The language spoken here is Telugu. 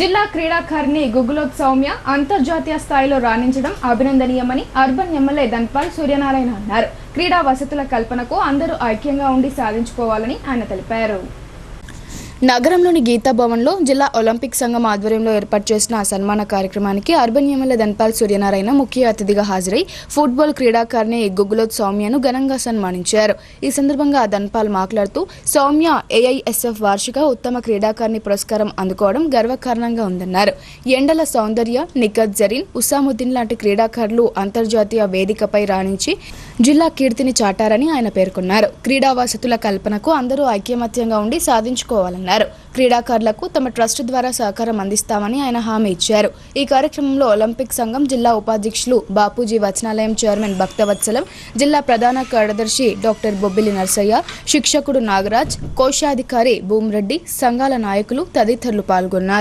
జిల్లా క్రీడాకారిణి గుగులోత్ సౌమ్య అంతర్జాతీయ స్థాయిలో రాణించడం అభినందనీయమని అర్బన్ ఎమ్మెల్యే ధన్పాల్ సూర్యనారాయణ అన్నారు. క్రీడా వసతుల కల్పనకు అందరూ ఐక్యంగా ఉండి సాధించుకోవాలని ఆయన తెలిపారు. నగరంలోని గీతాభవన్లో జిల్లా ఒలింపిక్ సంఘం ఆధ్వర్యంలో ఏర్పాటు చేసిన సన్మాన కార్యక్రమానికి అర్బన్ ఎమ్మెల్యే ధన్పాల్ సూర్యనారాయణ ముఖ్య అతిథిగా హాజరై ఫుట్బాల్ క్రీడాకారిణి గుగ్గులోత్ సౌమ్యను ఘనంగా సన్మానించారు. ఈ సందర్భంగా ధన్పాల్ మాట్లాడుతూ సౌమ్య ఏఐఎస్ఎఫ్ వార్షిక ఉత్తమ క్రీడాకారిణి పురస్కారం అందుకోవడం గర్వకారణంగా ఉందన్నారు. ఎండల సౌందర్య నిఖత్ జరీన్ ఉసాముద్దీన్ లాంటి క్రీడాకారులు అంతర్జాతీయ వేదికపై రాణించి జిల్లా కీర్తిని చాటారని ఆయన పేర్కొన్నారు. క్రీడా వసతుల కల్పనకు అందరూ ఐక్యమత్యంగా ఉండి సాధించుకోవాలన్నారు. క్రీడాకారులకు తమ ట్రస్ట్ ద్వారా సహకారం అందిస్తామని ఆయన హామీ ఇచ్చారు. ఈ కార్యక్రమంలో ఒలింపిక్ సంఘం జిల్లా ఉపాధ్యక్షులు బాపూజీ వచనాలయం చైర్మన్ భక్తవత్సలం జిల్లా ప్రధాన కార్యదర్శి డాక్టర్ బొబ్బిలి నర్సయ్య శిక్షకుడు నాగరాజ్ కోశాధికారి భూమరెడ్డి సంఘాల నాయకులు తదితరులు పాల్గొన్నారు.